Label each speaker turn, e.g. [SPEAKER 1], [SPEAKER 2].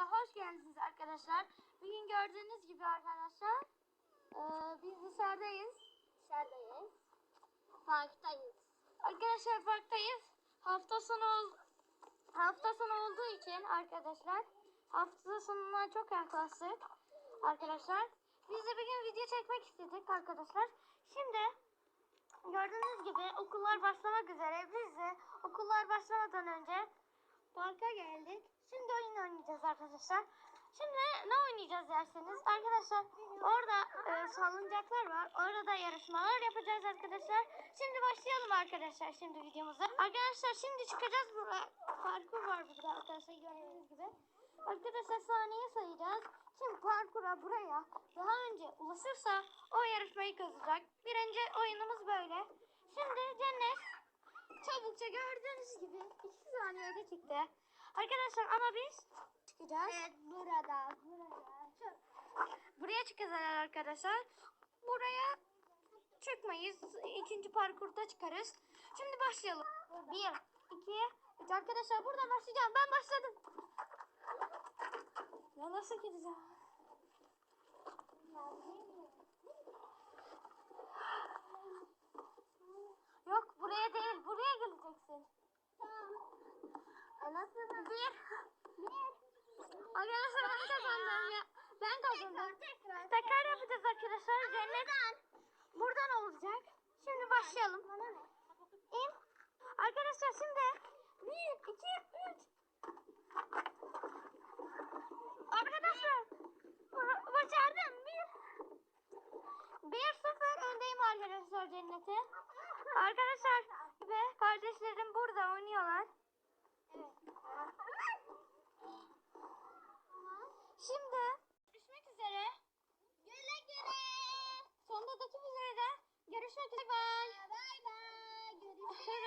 [SPEAKER 1] kanalımıza hoş geldiniz arkadaşlar. Bugün gördüğünüz gibi arkadaşlar eee, biz dışarıdayız.
[SPEAKER 2] Dışarıdayız. Parktayız.
[SPEAKER 1] Arkadaşlar parktayız. Hafta sonu ol- hafta sonu olduğu için arkadaşlar hafta sonuna çok yaklaştık arkadaşlar. Biz de bugün video çekmek istedik arkadaşlar. Şimdi gördüğünüz gibi okullar başlamak üzere. Biz de okullar başlamadan önce parka geldik. Arkadaşlar. Şimdi ne oynayacağız derseniz arkadaşlar orada e, salıncaklar var. Orada yarışmalar yapacağız arkadaşlar. Şimdi başlayalım arkadaşlar şimdi videomuza. Arkadaşlar şimdi çıkacağız buraya. Parkur var burada arkadaşlar gördüğünüz gibi. Arkadaşlar saniye sayacağız. Kim parkura buraya daha önce ulaşırsa o yarışmayı kazanacak. Birinci oyunumuz böyle. Şimdi Cennet çabukça gördüğünüz gibi 2 saniyede çıktı. Arkadaşlar ama biz çıkacağız.
[SPEAKER 2] Evet burada. Burada. Çok.
[SPEAKER 1] Buraya çıkacağız arkadaşlar. Buraya çıkmayız. İkinci parkurda çıkarız. Şimdi başlayalım. Bir, iki, üç. Arkadaşlar buradan başlayacağım. Ben başladım. Ya nasıl gideceğim? Yok buraya değil. Buraya geleceksin.
[SPEAKER 2] Tamam. E nasıl?
[SPEAKER 1] Bir. Arkadaşlar ben kazandım ya. Ben kazandım.
[SPEAKER 2] Tekrar.
[SPEAKER 1] Yapacağız arkadaşlar. Cennet buradan olacak. Şimdi başlayalım. İn. Arkadaşlar şimdi bir, iki, üç. Arkadaşlar ba- başardım. Bir. Bir sıfır öndeyim arkadaşlar cennete. Arkadaşlar ve kardeşlerim burada oynuyorlar. Şimdi görüşmek üzere.
[SPEAKER 2] Güle güle.
[SPEAKER 1] Sondadaki üzere de görüşmek üzere.
[SPEAKER 2] Bay bay. Görüşürüz.